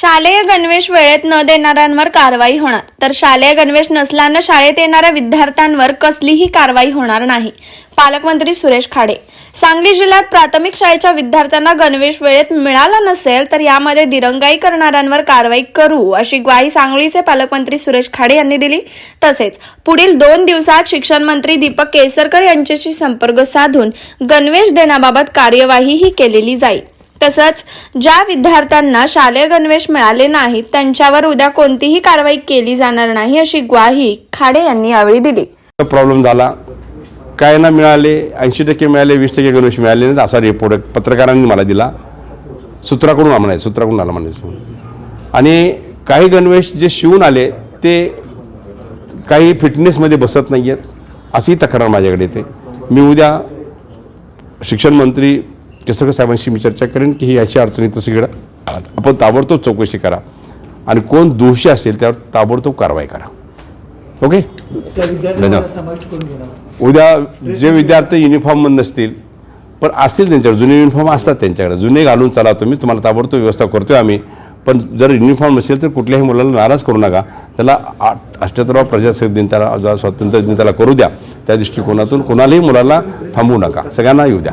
शालेय गणवेश वेळेत न देणाऱ्यांवर कारवाई होणार. तर शालेय गणवेश नसल्यानं शाळेत येणाऱ्या विद्यार्थ्यांवर कसलीही कारवाई होणार नाही. पालकमंत्री सुरेश खाडे. सांगली जिल्ह्यात प्राथमिक शाळेच्या विद्यार्थ्यांना गणवेश वेळेत मिळाला नसेल तर यामध्ये दिरंगाई करणाऱ्यांवर कारवाई करू अशी ग्वाही सांगलीचे पालकमंत्री सुरेश खाडे यांनी दिली. तसेच पुढील दोन दिवसात शिक्षण मंत्री दीपक केसरकर यांच्याशी संपर्क साधून गणवेश देण्याबाबत कार्यवाहीही केलेली जाईल. तसंच ज्या विद्यार्थ्यांना शालेय गणवेश मिळाले नाहीत त्यांच्यावर उद्या कोणतीही कारवाई केली जाणार नाही अशी ग्वाही खाडे यांनी यावेळी दिली. प्रॉब्लेम झाला. काय ना मिळाले ऐंशी टक्के मिळाले वीस टक्के गणवेश मिळाले नाहीत असा रिपोर्ट पत्रकारांनी मला दिला. सूत्राकडून म्हणायचं सूत्राकडून आला म्हणायचं. आणि काही गणवेश जे शिवून आले ते काही फिटनेसमध्ये बसत नाही आहेत अशी तक्रार माझ्याकडे येते. मी उद्या शिक्षण मंत्री केसरकर साहेबांशी मी चर्चा करेन की ही अशी अडचणी तर सगळं आपण ताबडतोब चौकशी करा. आणि कोण दोषी असेल त्यावर ताबडतोब कारवाई करा. ओके? धन्यवाद. उद्या जे विद्यार्थी युनिफॉर्म नसतील पण असतील त्यांच्याकडे जुने युनिफॉर्म असतात त्यांच्याकडे. जुने घालून चला तुम्ही तुम्हाला ताबडतोब व्यवस्था करतोय आम्ही. पण जर युनिफॉर्म नसेल तर कुठल्याही मुलाला नाराज करू नका. त्याला अठ्ठ्याहत्तरावा प्रजासत्ताक दिन त्याला स्वातंत्र्य दिन त्याला करू द्या. त्या दृष्टिकोनातून कोणालाही मुलाला थांबवू नका. सगळ्यांना येऊ द्या.